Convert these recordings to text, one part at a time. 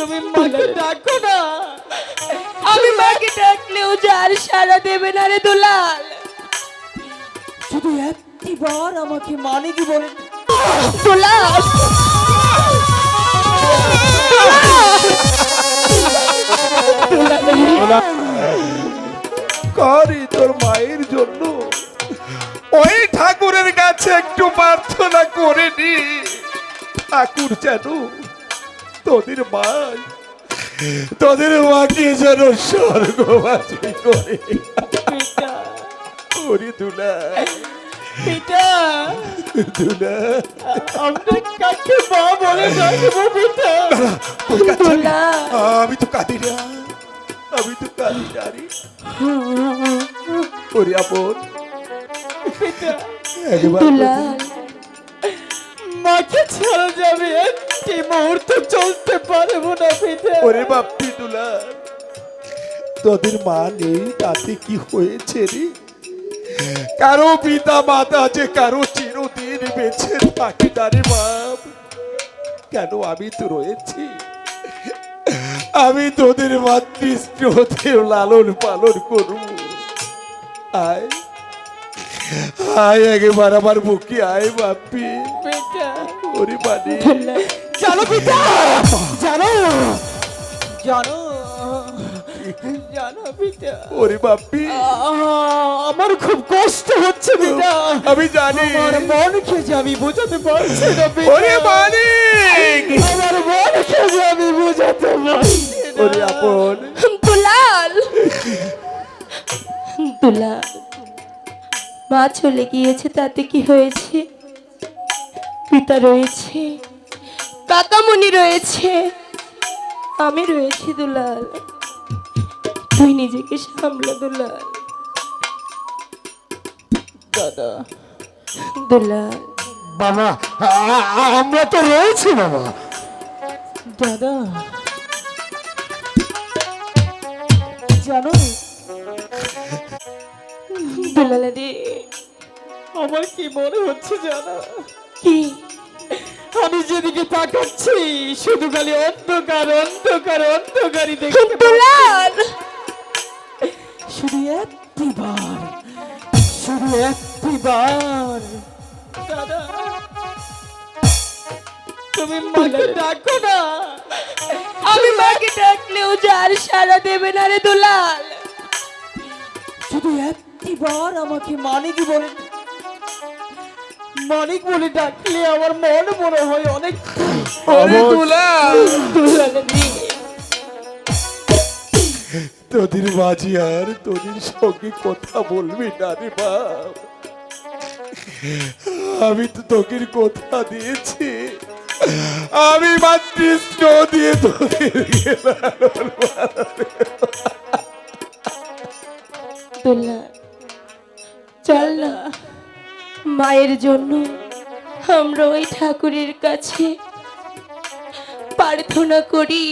তুমি মাকে ডাকো না। আমি মাকে ডাকলেও যার সারা দেবে না রে দুলাল। শুধু একটিবার আমাকে মানে কি বলেন দুলাল। করি তোর মায়ের জন্য। ওই ঠাকুরের কাছে একটু প্রার্থনা করে নি। ঠাকুর যেন তোদের মা তোদের মাকে যেন স্বর্গবাসী করে। পিতা ওরে দুলা পিতা। দুলা আমরা কাকে মা বলে ডাকবো পিতা? তুই আমি তো কাঁদি না। আমি তো কাঁদি না রে। ওরে আপন। একবার মাকে ছাড়া যাবে একটি মুহূর্ত চলতে পারব না পিতা ওরে বাপ্পি তুলা তোদের মা নেই তাতে কি হয়েছে রে? কারও পিতা মাতা যে কারও চিরদিন বেঁচে থাকে তারে বাপ। কেন আমি তো রয়েছি? আমি তোদের মাতৃস্নেহতে লালন পালন করব আয় আয় একবার আমার বুকে আয় বাপ্পি পিতা ওরে বাড়ি জানো পিতা? জানো? জানো জানো পিতা। ওরে আহ, আমার খুব কষ্ট হচ্ছে পিতা। আমি জানি। আমার মনকে যে আমি বোঝাতে পারছি না পিতা। ওরে মানিক আমার মনকে যে আমি বোঝাতে পারছি ওরে আপন। দুলাল। দুলাল। মা চলে গিয়েছে তাতে কি হয়েছে? পিতা রয়েছে। কাকামণি রয়েছে। আমি রয়েছি দুলাল। তুই নিজেকে সামলা দুলাল। দাদা দুলাল। বাবা আমরা তো রয়েছি বাবা। দাদা। জানো দুলাল রে আমার কি মনে হচ্ছে জানো? কি? আমি যেদিকে তাকাচ্ছি শুধু খালি অন্ধকার অন্ধকার অন্ধকারই দেখতে শুধু একটি বার শুধু একটি বার দাদা তুমি মাকে ডাকো না। আমি মাকে ডাকলেও যার সারা দেবে না রে দুলাল। শুধু একটি বার আমাকে মানিক বলে মানিক বলে ডাকলে আমার মন মনে হয় অনেক তোদের মাঝি আর তোদের সঙ্গে কথা বলবি না রে বাপ আমি তো তোকে কথা দিয়েছি। আমি মাতৃস্নেহ দিয়ে তোদের চল না। মায়ের জন্য আমরা ওই ঠাকুরের কাছে প্রার্থনা করি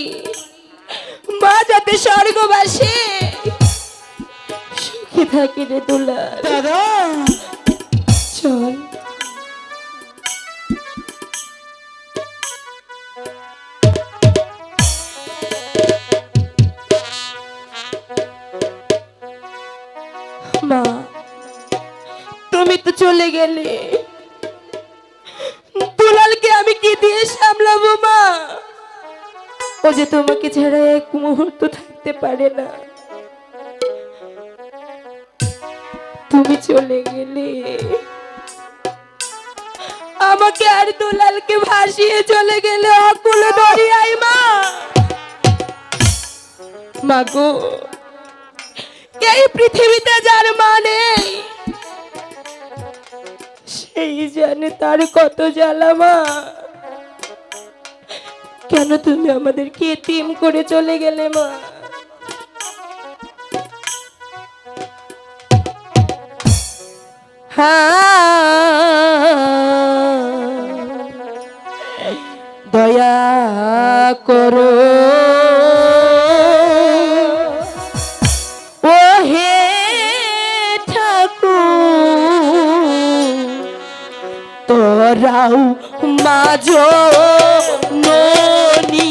মা যাতে স্বর্গবাসে সুখে থাকে রে দোলা দাদা! চল। চলে গেলে। দুলালকে আমি কি দিয়ে সামলাবো, মা? ও যে তোমাকে ছাড়া এক মুহূর্ত থাকতে পারে না। তুমি চলে গেলে। আমাকে আর দুলালকে ভাসিয়ে চলে গেলে অকুল দরিয়াই মা। মাগো এই পৃথিবীতে যার মা নেই সেই জানে তার কত জ্বালা মা কেন তুমি আমাদেরকে এতিম করে চলে গেলে মা? হ্যাঁ দয়া করো। দাও মাজো ননী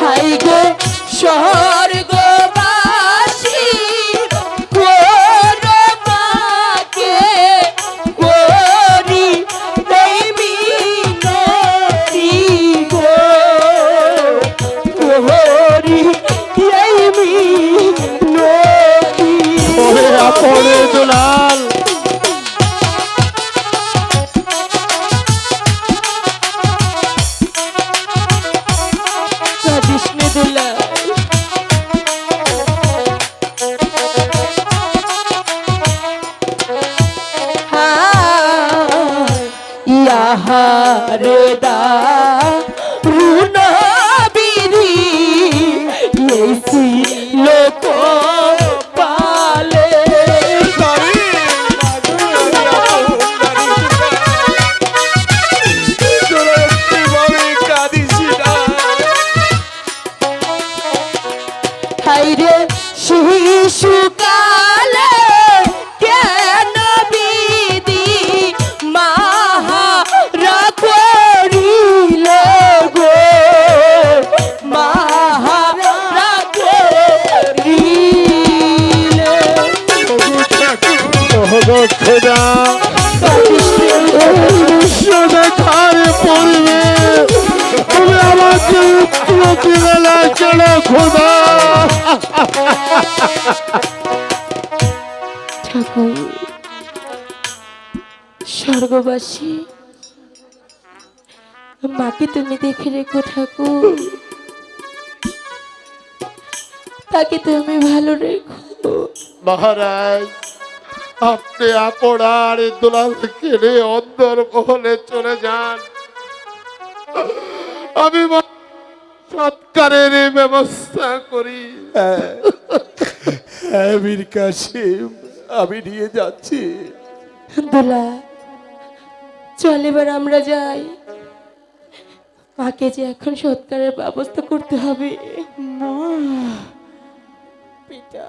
হাই গো শহর। ha ঠাকুর স্বর্গবাসী, মাকে তুমি দেখে রেখো ঠাকুর। তাকে তুমি ভালো রেখো। মহারাজ, আপনি আপনার দুলাল কেড়ে অন্দর মহলে চলে যান। আমি সৎকারের ব্যবস্থা করি। হ্যাঁ। বীর কাশিম আমি নিয়ে যাচ্ছি। দোলা চল এবার আমরা যাই। মাকে যে এখন সৎকারের ব্যবস্থা করতে হবে। পিতা।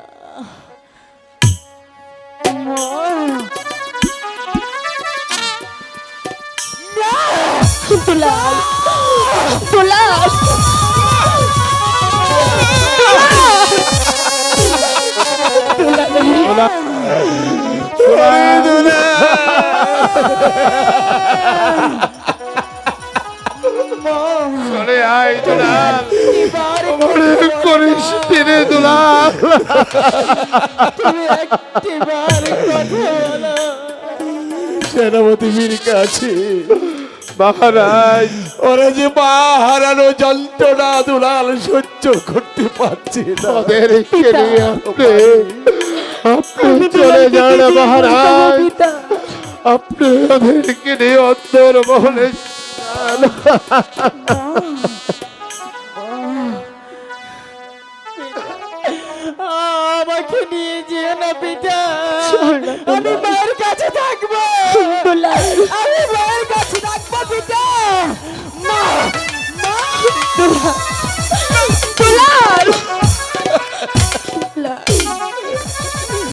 চলে আয় দুলাল মনে করিস দিনে দুলাল তুমি একটিবার কথা বলো সেনাপতি মহারাজ! ওরা যে মা হারানো যন্ত্রণা দুলাল সহ্য করতে পারছি না। ওদের আপনি চলে যান মহারাজ আপনি আমাদেরকে নিয়ে অন্তর মহলে আমাকে নিয়ে যেও না পিতা। আমি মায়ের কাছে থাকব। আমি মায়ের কাছে থাকব পিতা। মা মা।